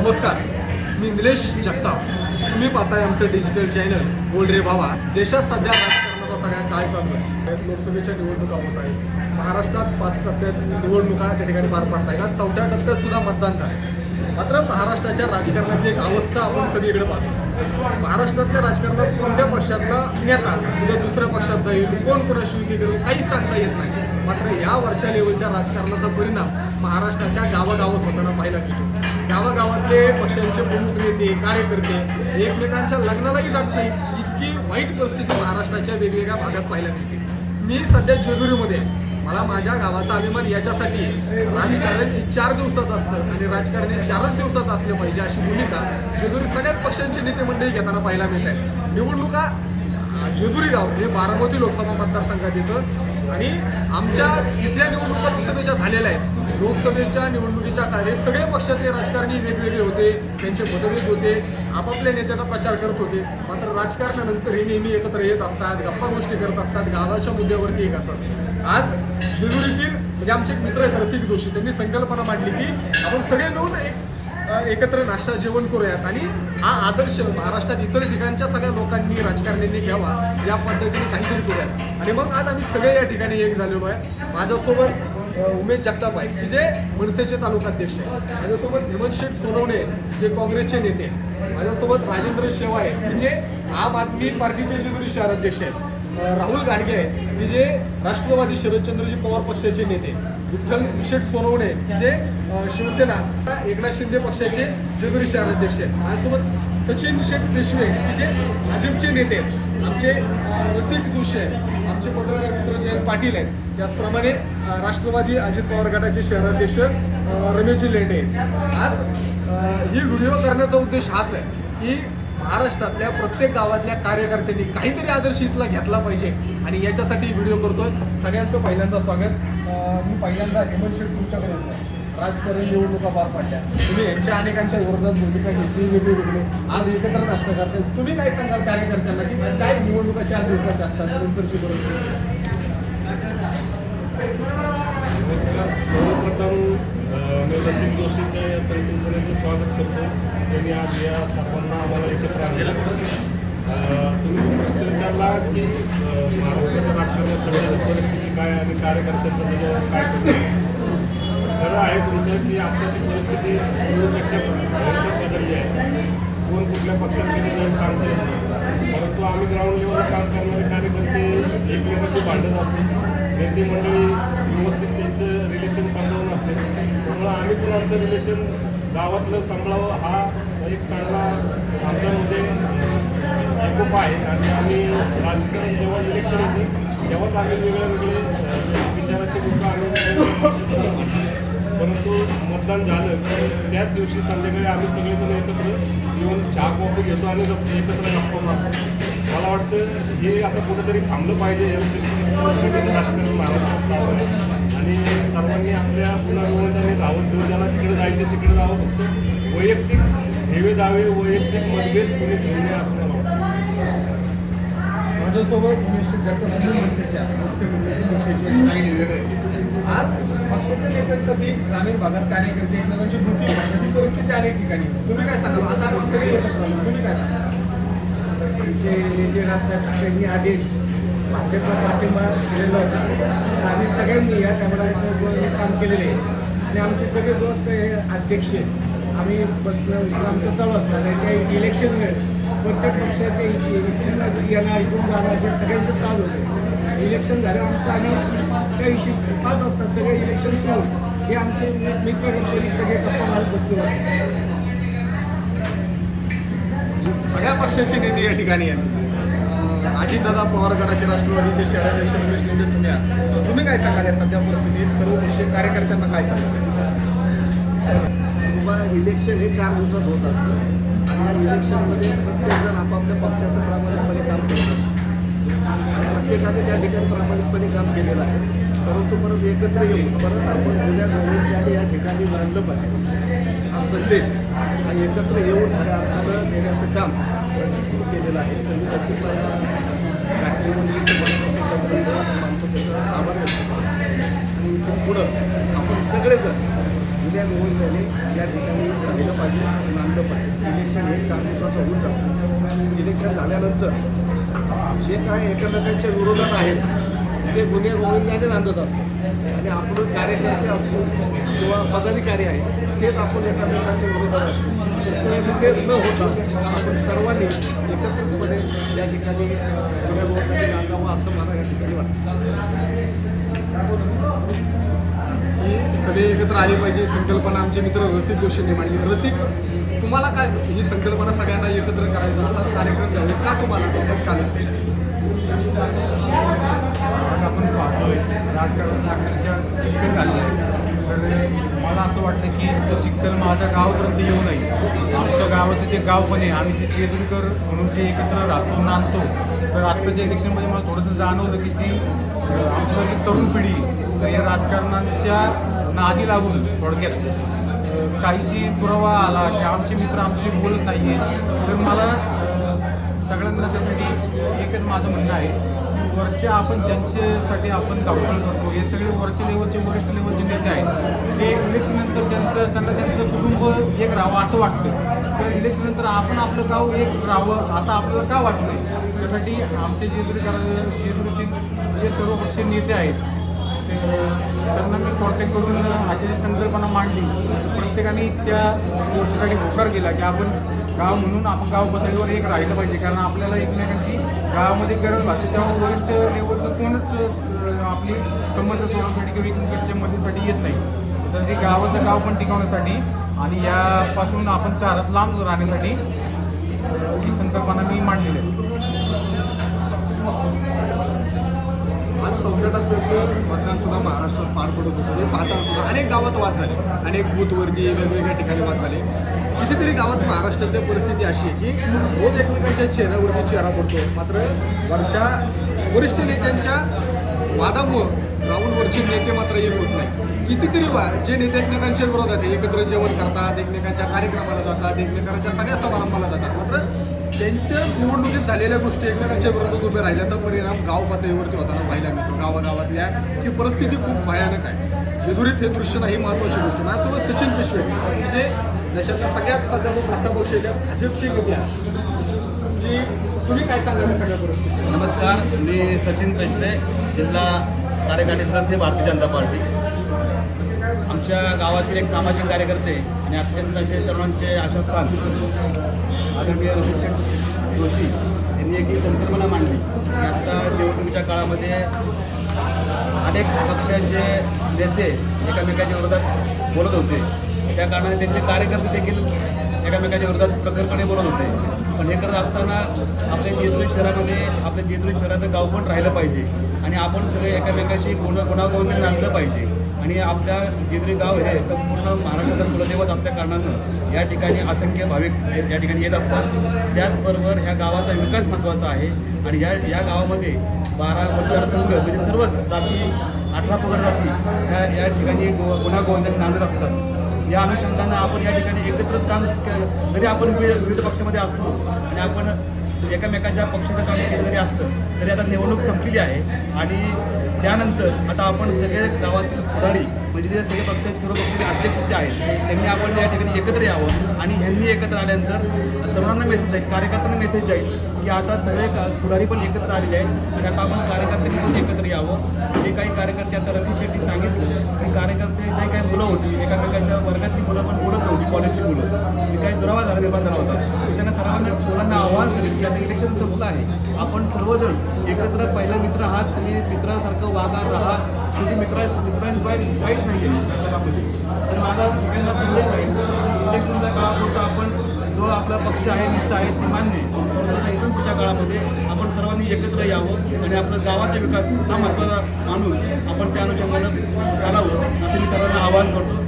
नमस्कार मी निलेश जगताप. तुम्ही पाहताय आमचं डिजिटल चॅनल बोल रे भावा देशात सध्या राजकारणाचा सगळ्या काय चालू आहे? लोकसभेच्या निवडणुका होत आहेत. महाराष्ट्रात पाच टप्प्यात निवडणुका त्या ठिकाणी पार पडत आहेत. चौथ्या टप्प्यात सुद्धा मतदान झालं मात्र महाराष्ट्राच्या राजकारणाची एक अवस्था आपण सगळीकडे पाहतो. महाराष्ट्रातल्या राजकारणात कोणत्या पक्षातला नेता उद्या दुसऱ्या पक्षात जाईल कोण कोणाशी युती करेल काही सांगता येत नाही. मात्र या वरच्या लेवलच्या राजकारणाचा परिणाम महाराष्ट्राच्या गावागावात होताना पाहायला मिळतो. गावागावातले पक्षांचे प्रमुख नेते कार्यकर्ते एकमेकांच्या लग्नालाही जात नाही इतकी वाईट परिस्थिती महाराष्ट्राच्या वेगवेगळ्या भागात पाहायला मिळते. मी सध्या जेजुरीमध्ये मला माझ्या गावाचा अभिमान याच्यासाठी राजकारण हे चार दिवसात असतं आणि राजकारण हे चारच दिवसात असलं पाहिजे अशी भूमिका जेजुरी सगळ्याच पक्षांची नेते मंडळी घेताना पाहायला मिळत आहे. निवडणुका जेजुरी गाव हे बारामती लोकसभा मतदारसंघात येतं. आणि आमच्या इथल्या निवडणुका लोकसभेच्या झालेल्या आहेत. लोकसभेच्या निवडणुकीच्या काळात सगळे पक्षातले राजकारणी वेगवेगळे होते त्यांचे मतभेद होते आपापल्या नेत्याचा प्रचार करत होते. मात्र राजकारणानंतर हे नेहमी एकत्र येत असतात गप्पा गोष्टी करत असतात गावाच्या मुद्द्यावरती एक असतात. आज शिरूरीतील म्हणजे आमचे एक मित्र आहेत रसिक जोशी त्यांनी संकल्पना मांडली की आपण सगळे मिळून एक एकत्र नाश्ता जेवण करूयात. आणि हा आदर्श महाराष्ट्रात इतर ठिकाणच्या सगळ्या लोकांनी राजकारण्यांनी घ्यावा या पद्धतीने काहीतरी करूयात. आणि मग आज आम्ही सगळे या ठिकाणी एक झालेलो आहे माझ्यासोबत उमेश जगताप आहे की जे मनसेचे तालुकाध्यक्ष आहे माझ्यासोबत हेमंत शेठ सोनवणे जे काँग्रेसचे नेते माझ्यासोबत राजेंद्र शेवा आहे की जे आम आदमी पार्टीचे जेजुरी शहराध्यक्ष आहेत. राहुल गाडगे आहेत की जे राष्ट्रवादी शरदचंद्रजी पवार पक्षाचे नेते विठ्ठल विशेष सोनवणे की जे शिवसेना एकनाथ शिंदे पक्षाचे जेजुरी शहराध्यक्ष आहेत. सचिन शेठ पेशवे की जे भाजपचे नेते आमचे रसिक जोशी आहेत. आमचे पत्रकार मित्र जयंत पाटील आहेत. त्याचप्रमाणे राष्ट्रवादी अजित पवार गटाचे शहराध्यक्ष रमेशजी लेंडे आज ही व्हिडिओ करण्याचा उद्देश हाच आहे की महाराष्ट्रातल्या प्रत्येक गावातल्या कार्यकर्त्यांनी काहीतरी आदर्श इथला घेतला पाहिजे. आणि याच्यासाठी व्हिडिओ करतोय. सगळ्यांचं पहिल्यांदा स्वागत. मी पहिल्यांदा हेमंत शेठ तुमच्याकडे येतो. राजकारण निवडणुका पार पाडल्या. तुम्ही यांच्या अनेकांच्या विरोधात भूमिका घेतली वेगळी वेगळी. आज एकत्र नाश्ता करताय. तुम्ही काय सांगाल कार्यकर्त्यांना की काय निवडणुका चार दिवसाच्या असतात नंतरची परिस्थिती सर्वप्रथम मी लसिक जोशींच्या या संकल्पनेचं स्वागत करतो. त्यांनी आज या सर्वांना आम्हाला एकत्र आणलं. तुम्ही प्रश्न विचारला की महाराष्ट्राच्या राजकारणात सगळ्या परिस्थिती काय आणि कार्यकर्त्यांचं म्हणजे काय खरं आहे तुमचं की आत्ताची परिस्थिती पूर्वीपेक्षा बदलली आहे. कोण कुठल्या पक्षात गेले जाईल सांगता येत नाही. परंतु आम्ही ग्राउंड लेवलला काम करणारे कार्यकर्ते एकमेकाशी भांडत असतो. नेते मंडळी व्यवस्थित त्यांचं रिलेशन सांभाळून असते. त्यामुळं आम्ही पण आमचं रिलेशन गावातलं सांभाळावं हा एक चांगला आमच्यामध्ये एकोप आहे. आणि आम्ही राजकारण जेव्हा इलेक्शन येते तेव्हाच आम्ही वेगळे म्हणजे, वेगळे विचाराचे लोक आम्ही परंतु मतदान झालं की त्याच दिवशी संध्याकाळी आम्ही सगळेजण एकत्र येऊन चहा कॉफी घेतो आणि एकत्र गप्पा मारतो. मला वाटतं हे आता कुठेतरी थांबलं पाहिजे या राजकारण महाराष्ट्रात चालू आहे. आणि सर्वांनी आपल्या पुनर्निवडणुकीने राहून जो ज्याला तिकडे जायचं तिकडे जावं फक्त. वैयक्तिक हेवे दावे वैयक्तिक मतभेद कोणी घेऊ नये असं मला वाटतं. माझ्यासोबत उमेश जगताप आणि पक्षाचे शाही लिहिलेले पक्षाच्या नेत्यांसाठी ग्रामीण भागात कार्यकर्ते एकमेकांची भूकी ही परिस्थिती अनेक ठिकाणी. तुम्ही काय सांगाल? आता आपण तुम्ही काय सांगाल? आमचे नेते राजसाहेब ठाकरेंनी आदेश भाजपला पाठिंबा दिलेला होता आम्ही सगळ्यांनी या टायमाला काम केलेले आणि आमचे सगळे दोस्त हे अध्यक्ष आम्ही बसणं आमचं चालू असतात आणि त्या इलेक्शन वेळ. प्रत्येक पक्षाचे इथून येणार इकडून जाणार हे सगळ्यांचं चालू होतं. इलेक्शन झालं आमचं आम्ही त्या दिवशी पाच वाजता सगळे इलेक्शन सुरू हे आमचे मित्र कंपनी सगळे गप्पा मारत बसले होते सगळ्या पक्षाचे नेते या ठिकाणी आहेत. अजितदादा पवार गटाचे राष्ट्रवादीचे शहराध्यक्ष रमेश लेंडे तुम्ही आहात. तुम्ही काय सांगाल या सध्या परिस्थितीत? सर्व पक्ष कार्यकर्त्यांना काय सांगाल? इलेक्शन हे चार दिवसात होत असतं. इलेक्शनमध्ये प्रत्येकजण आपापल्या पक्षाचं प्रामाणिकपणे काम करत असतो प्रत्येकाने त्या ठिकाणी प्रामाणिकपणे काम केलेलं आहे. परंतु परत एकत्र येऊन परत आपण जुन्या गवळींच्याने या ठिकाणी बांधलं पाहिजे. हा संदेश हा एकत्र येऊन खऱ्या अर्थानं देण्याचं काम रसिकने केलेलं आहे तर मी रसिकला मानतो त्याचा आभार व्यक्त आणि इथून पुढं आपण सगळेजण जुन्या गोविंदाने या ठिकाणी राहिलं पाहिजे नांदलं पाहिजे. इलेक्शन हे चार दिवसाचं होऊन जातं. इलेक्शन झाल्यानंतर जे काय एकमेकांच्या विरोधात आहेत ते गुन्हे गोविंदाने नांदत असतात. आणि आपण कार्यकर्ते असो किंवा पदाधिकारी आहे तेच आपण एकमेकांच्या विरोधात असतो. ते गुन्हे न होता आपण सर्वांनी एकत्रितपणे या ठिकाणी गुन्हे गोविंदाने नांदावं असं मला या ठिकाणी वाटतं. की सगळे एकत्र आले पाहिजे संकल्पना आमचे मित्र रसिक जोशी मांडली. रसिक तुम्हाला काय ही संकल्पना सगळ्यांना एकत्र करायचा असा कार्यक्रम घ्यावे का तुम्हाला आपण पाहतोय राजकारण अक्षरशः चिखल झालेलं आहे. तर मला असं वाटलं की तो चिखल माझ्या गावापर्यंत येऊ नये. आमच्या गावाचं जे गाव पण आहे आम्ही जे चेतुरकर म्हणून जे एकत्र राहतो नांदतो तर आत्ताच्या इलेक्शनमध्ये मला थोडंसं जाणवलं की जी आमची तरुण पिढी तर या राजकारणांच्या नादी लागून थोडक्यात काहीशी पुरावा आला की आमचे मित्र आमच्याशी बोलत नाही आहे तर मला सगळ्यांना त्यासाठी एकच माझं म्हणणं आहे वरच्या आपण ज्यांच्यासाठी आपण धावपळ करतो हे सगळे वरच्या लेवलचे वरिष्ठ लेवलचे नेते आहेत. ते इलेक्शननंतर त्यांचं त्यांना त्यांचं कुटुंब एक राहावं असं वाटतं तर इलेक्शननंतर आपण आपलं गाव एक राहावं असं आपल्याला का वाटतं त्यासाठी आमचे जेजुरी जेजुरीतील जे सर्व पक्षीय नेते आहेत त्यांना मी कॉन्टॅक्ट करून अशी जी संकल्पना मांडली. प्रत्येकाने त्या गोष्टीसाठी होकार केला की आपण गाव म्हणून आपण गाव पातळीवर एक राहिलं पाहिजे. कारण आपल्याला एकमेकांची गावामध्ये गरज भासते. तेव्हा वरिष्ठ लेवलचं कोणच आपली समस्या सोडवण्यासाठी किंवा एकमेकांच्या मदतीसाठी येत नाही. तर ते गावाचं गाव पण टिकवण्यासाठी आणि यापासून आपण शहरात लांब राहण्यासाठी ही संकल्पना मी मांडलेली आहे. आज चौथ्या टप्प्याचं मतदान सुद्धा महाराष्ट्रात पार पडत होतं. ते पाहताना सुद्धा अनेक गावात वाद झाले. अनेक बूथवरती वेगवेगळ्या ठिकाणी वाद झाले. कितीतरी गावात महाराष्ट्रातली परिस्थिती अशी आहे की रोज एकमेकांच्या चेहऱ्यावरती चेहरा पडतो. मात्र वरच्या वरिष्ठ नेत्यांच्या वादामुळं ग्राउंडवरचे नेते मात्र एक होत नाही कितीतरी वा जे नेते एकमेकांच्या विरोधात एकत्र जेवण करतात एकमेकांच्या कार्यक्रमाला जातात एकमेकांच्या सगळ्या समारंभाला जातात. मात्र त्यांच्या निवडणुकीत झालेल्या गोष्टी एकमेकांच्या विरोधात उभे राहिल्याचा परिणाम गाव पातळीवरती होताना पाहायला मिळतो. गावागावातल्या ची परिस्थिती खूप भयानक आहे. जेदुरीत हे दृश्य नाही महत्त्वाची गोष्ट. माझ्यासोबत सचिन पिशवे की जे म्हणजे देशातल्या सगळ्यात सध्या मोठा पक्ष आहे त्या भाजपची गती आहे जी तुम्ही काय सांगा सगळ्या परिस्थिती नमस्कार मी सचिन पेशवे जिल्हा कार्यकारिणी सदस्य भारतीय जनता पार्टी. आमच्या गावातील एक सामाजिक कार्यकर्ते आणि अत्यंत असे तरुणांचे आशास्थान आदरणीय रसिक जोशी यांनी एक ही संकल्पना मांडली. की आता निवडणुकीच्या काळामध्ये अनेक पक्षांचे नेते एकामेकांच्या विरोधात बोलत होते. त्या कारणाने त्यांचे कार्यकर्ते देखील एकमेकाच्या विरोधात प्रखरपणे बोलत होते. पण हे करत असताना आपल्या जेजुरी शहरामध्ये आपल्या जेजुरी शहराचं गाव पण राहिलं पाहिजे. आणि आपण सगळे एकामेकाशी गुण गुणागोविंद नांदलं पाहिजे. आणि आपल्या जेजुरी गाव हे संपूर्ण महाराष्ट्राचं कुलदैवत असल्या कारणानं या ठिकाणी असंख्य भाविक या ठिकाणी येत असतात. त्याचबरोबर ह्या गावाचा विकास महत्त्वाचा आहे. आणि या या गावामध्ये बारा मतदारसंघ म्हणजे सर्वच जाती अठरा पगड जाती ह्या या ठिकाणी गो गुणागोविंदाने नांदत असतात. या अनुषंगानं आपण या ठिकाणी एकत्र काम जरी आपण विविध विविध पक्षामध्ये असलो आणि आपण एकामेकांच्या पक्षाचं काम केलं जरी असलं तरी आता निवडणूक संपलेली आहे. आणि त्यानंतर आता आपण सगळे गावातील पुढारी म्हणजे जे सगळे पक्षाचे सर्व पक्षाचे अध्यक्ष जे आहेत. त्यांनी आपण या ठिकाणी एकत्र यावं. आणि ह्यांनी एकत्र आल्यानंतर तरुणांना मेसेज जाईल कार्यकर्त्यांना मेसेज जाईल की आता सगळे पुढारी पण एकत्र आलेले आहेत. आणि आता आपण कार्यकर्त्यांनी पण एकत्र यावं. जे काही कार्यकर्ते आता रफी शेट्टी सांगितलं की कार्यकर्ते जे काही मुलं होती एकामेकांच्या वर्गातली मुलं पण बोलत नव्हती कॉलेजची मुलं. ती काही दुरावा झाला निर्माण झाला होता त्यांना सर्वांना म्हणजे मुलांना आव्हान करेल की आता इलेक्शन संपलं आहे. आपण सर्वजण एकत्र पहिला मित्र आहात तुम्ही मित्रासारखं वागा राहा. तुम्ही मित्रा मित्रांशिवाय वाईट नाही आहे जगामध्ये तर माझा सगळ्यांना संदेश आहे इलेक्शनच्या काळापुरता आपण जो आपला पक्ष आहे निष्ठा आहे ते मान्य आहे. पण इथून पुढच्या काळामध्ये आपण सर्वांनी एकत्र यावं आणि आपलं गावाचा विकास हा महत्त्वाचा माणूस आपण त्या अनुषंगानं चालावं असं मी सर्वांना आवाहन करतो.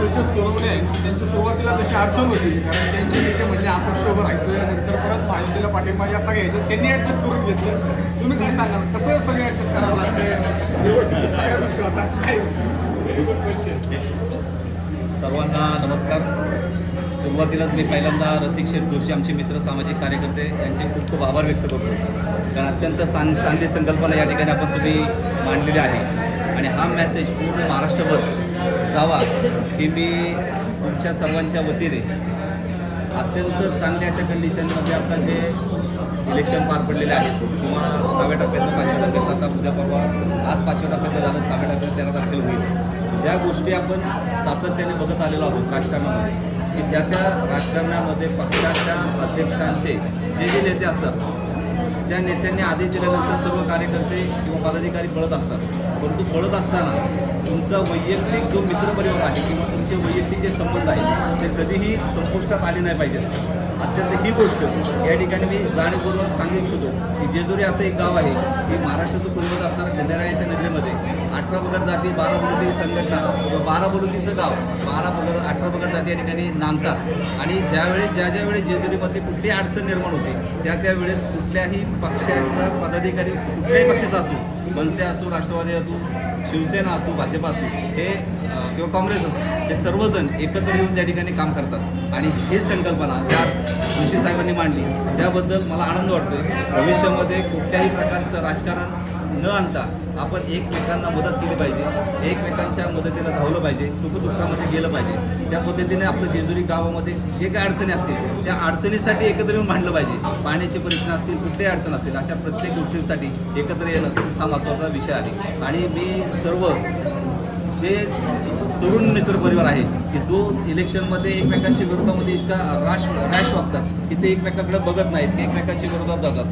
तसेच सोनवणे आहेत त्यांची सुरुवातीला तशी अडचण होती. कारण त्यांचे नेते म्हणजे आपण सोबत राहायचं नंतर परत महायुतीला पाठिंबा या सगळ्या ह्याच्यात त्यांनी ॲडजस्ट करून घेतलं. तुम्ही काय सांगाल? कसं सगळं ॲडजस्ट करावं लागतं सर्वांना नमस्कार. सुरुवातीलाच मी पहिल्यांदा रसिक शेठ जोशी आमचे मित्र सामाजिक कार्यकर्ते यांचे खूप खूप आभार व्यक्त करतो. कारण अत्यंत चांग चांगली संकल्पना या ठिकाणी आपण तुम्ही मांडलेली आहे. आणि हा मेसेज पूर्ण महाराष्ट्रभर जावा हे मी तुमच्या सर्वांच्या वतीने अत्यंत चांगल्या अशा कंडिशनमध्ये आता जे इलेक्शन पार पडलेले आहेत किंवा सहाव्या टप्प्यातलं पाचव्या टप्प्यात आता उद्या परवा आज पाचव्या टप्प्यातलं झालं सहाव्या टप्प्यात तेरा तारखेला होईल. ज्या गोष्टी आपण सातत्याने बघत आलेलो आहोत राजकारणामध्ये की त्या त्या राजकारणामध्ये पक्षाच्या अध्यक्षांचे जे जे नेते असतात त्या नेत्यांनी आदेश दिल्यानंतर सर्व कार्यकर्ते किंवा पदाधिकारी पळत असतात. परंतु पळत असताना तुमचा वैयक्तिक जो मित्रपरिवार आहे किंवा तुमचे वैयक्तिक जे संबंध आहेत ते कधीही संपुष्टात आले नाही पाहिजेत. अत्यंत ही गोष्ट या ठिकाणी मी जाणीवपूर्वक सांगू इच्छितो की जेजुरी असं एक गाव आहे की महाराष्ट्राचं पूर्वज असणाऱ्या खंडेरायाच्या नगरीमध्ये अठरा पगड जाती बारा बलुती संघटना व बारा बलुतीचं गाव बारा पगड अठरा पगड जाती या ठिकाणी नांदतात. आणि ज्यावेळेस ज्या ज्या वेळेस जेजुरीमध्ये कुठली अडचण निर्माण होते त्या त्यावेळेस कुठल्याही पक्षाचा पदाधिकारी कुठल्याही पक्षाचा असो मनसे असो राष्ट्रवादी असो शिवसेना असो भाजप असो हे किंवा काँग्रेस असो हे सर्वजण एकत्र येऊन त्या ठिकाणी काम करतात. आणि ही संकल्पना ज्या जोशी साहेबांनी मांडली. त्याबद्दल मला आनंद वाटतो भविष्यामध्ये कुठल्याही प्रकारचं राजकारण न आणता आपण एकमेकांना मदत केली पाहिजे एकमेकांच्या मदतीला धावलं पाहिजे सुखदुःखामध्ये गेलं पाहिजे. त्या पद्धतीने आपलं जेजुरी गावामध्ये जे काही अडचणी असतील त्या अडचणीसाठी एकत्र येऊन मांडलं पाहिजे. पाण्याची प्रश्न असतील कुठल्याही अडचण असतील अशा प्रत्येक गोष्टींसाठी एकत्र येणं हा महत्त्वाचा विषय आहे. आणि मी सर्व जे तरुण मित्र परिवार आहे की जो इलेक्शनमध्ये एकमेकांच्या विरोधामध्ये इतका राश रॅश वागतात की ते एकमेकांकडे बघत नाहीत की एकमेकांच्या विरोधात जातात.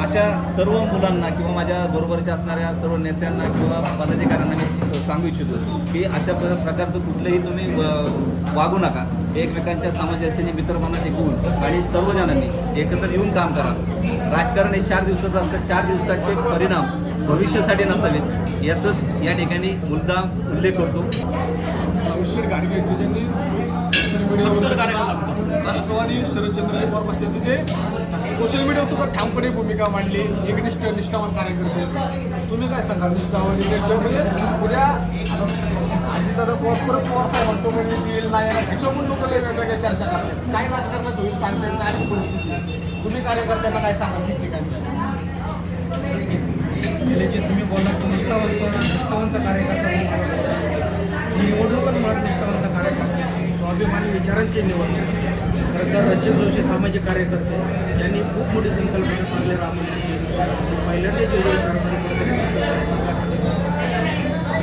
अशा सर्व मुलांना किंवा माझ्या बरोबरच्या असणाऱ्या सर्व नेत्यांना किंवा पदाधिकाऱ्यांना मी सांगू इच्छितो की अशा प्रकारचं कुठलंही तुम्ही व- वागू नका. एकमेकांच्या सामंजस्याने मित्रभावना टिकवून आणि सर्वजणांनी एकत्र येऊन काम करा. राजकारण हे चार दिवसाचं असतं. चार दिवसाचे परिणाम भविष्यासाठी नसावेत. याचंच या ठिकाणी मुद्दाम उल्लेख करतो. राष्ट्रवादी शरदचंद्र पवार पक्षाचे जे सोशल मीडियावर सुद्धा ठामपणे भूमिका मांडली एकनिष्ठ निष्ठावान कार्यकर्ते. तुम्ही काय सांगाल? निष्ठावान निष्ठ म्हणजे उद्या अजितदादा पवार परत पवार साहेबांसोबत येईल नाही येणार. ह्याच्यावरून लोक वेगवेगळ्या चर्चा करतात. काय राजकारणात होईल सांगता नाही अशी परिस्थिती. तुम्ही कार्यकर्त्यांना काय सांगाल? ठिकठिकाणच्या तुम्ही निष्ठावंत निष्ठावंत कार्यकर्ता म्हणून मला बोलला. ही निवडणूक पण मुळात निष्ठावंत कार्यकर्ते आणि विचारांची निवडणूक खरं तर रचित जोशी सामाजिक कार्यकर्ते यांनी खूप मोठी संकल्पना चांगल्या राबवली पहिल्यांदा जोशी शहरामध्ये कुठेतरी संकल्पना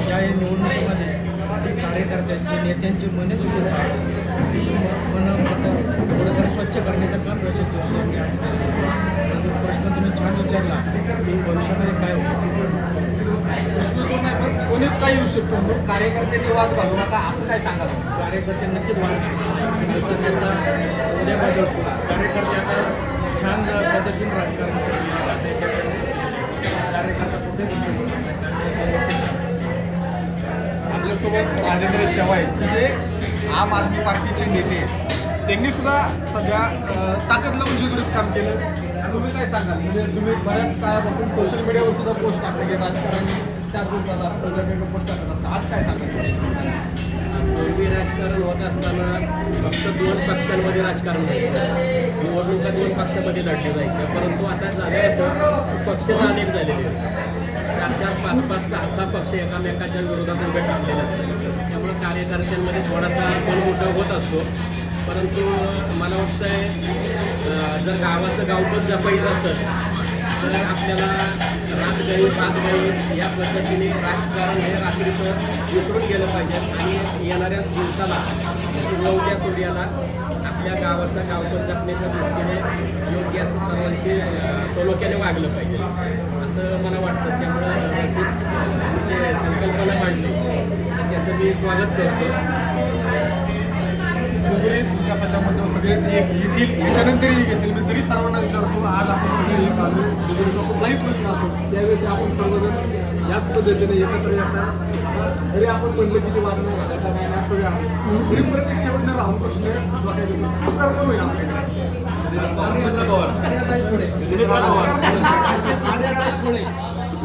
या निवडणुकीमध्ये कार्यकर्त्यांची नेत्यांची मने दुसरी ही मन मतं कुठेतरी स्वच्छ करण्याचं काम रचित जोशी यांनी आज केलं. प्रश्न तुम्ही छान विचारला की भविष्यामध्ये काय होतं प्रश्न कोण नाही पण कोणीच काही येऊ शकतो म्हणून कार्यकर्त्यांनी वाद घालू नका असं काय सांगाल? कार्यकर्ते नक्कीच नेता उद्या बदलतो कार्यकर्ते आता छान पद्धतीने राजकारण कार्यकर्ता कुठे आपल्यासोबत राजेंद्र शेवाय जे आम आदमी पार्टीचे नेते त्यांनी सुद्धा सध्या ताकद लावून जेजुरीत काम केलं तुम्ही काय सांगाल? म्हणजे तुम्ही बऱ्याच काळापासून सोशल मीडियावर सुद्धा पोस्ट टाकले की राजकारण. चार दिवसात असतं वेगवेगळं पोस्ट टाकत आज काय सांगाल पूर्वी राजकारण होत असताना फक्त दोन पक्षांमध्ये राजकारण व्हायचं. निवडणुका दोन पक्षामध्ये लढल्या जायच्या. परंतु आता झालं असं पक्ष अनेक झालेले आहेत चार चार पाच पाच सहा सहा पक्ष एकामेकाच्या विरोधात उभे टाकलेले असतात. त्यामुळे कार्यकर्त्यांमध्ये थोडासा मोठं होत असतो. परंतु मला वाटतंय जर गावाचं गावपत जपायचं असेल तर आपल्याला राजगाई पाचगाई या पद्धतीने राजकारण हे रात्रीचं विसरून गेलं पाहिजे. आणि येणाऱ्या दिवसाला योग्य सूर्याला आपल्या गावाचा गावपण जपण्याच्या दृष्टीने योग्य असं सर्वांशी सलोख्याने वागलं पाहिजे. असं मला वाटतं. त्यामुळं अशी म्हणजे संकल्पना मांडली. त्याचं मी स्वागत करतो. जेजुरीत विकासाच्या मुद्द्यावर सगळे एक येतील. याच्यानंतरही येतील. मी तरी सर्वांना विचारतो आज आपण सगळे एक आलो जेजुरीचा कुठलाही प्रश्न असो त्यावेळेस आपण सर्वजण याच पद्धतीने एकत्र येतात तरी आपण म्हणलं की ते वागणं घालायला नाही ना सगळे आहोत. तरी परत एक शेवटनं राहून प्रश्न. खासदार कोण होईल आपल्याकडे पवार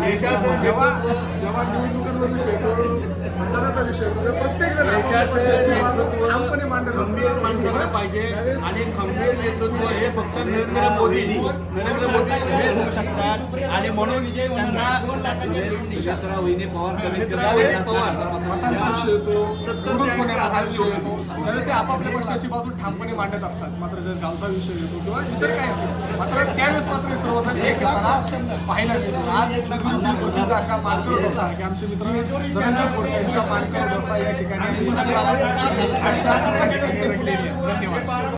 देशाचं जेव्हा जेव्हा निवडणुकांवर विषय मतदानाचा विषय प्रत्येक. खंबीर माणसाला पाहिजे आणि खंबीर नेतृत्व हे फक्त नरेंद्र मोदी नरेंद्र मोदी हे होऊ शकतात आणि म्हणून सुशांतराव वहिनी पवार कमी पवार. सत्तर तर ते आपापल्या पक्षाची बाजू ठामपणे मांडत असतात. मात्र जर गावचा विषय येतो किंवा इतर काय असतो मात्र त्यावेळेस मात्र हे एक येताना पाहायला मिळतो आज नगरीतील अशा मानकर होता की आमचे मित्र धनंजय खोडके यांच्या मानकर होता या ठिकाणी. धन्यवाद.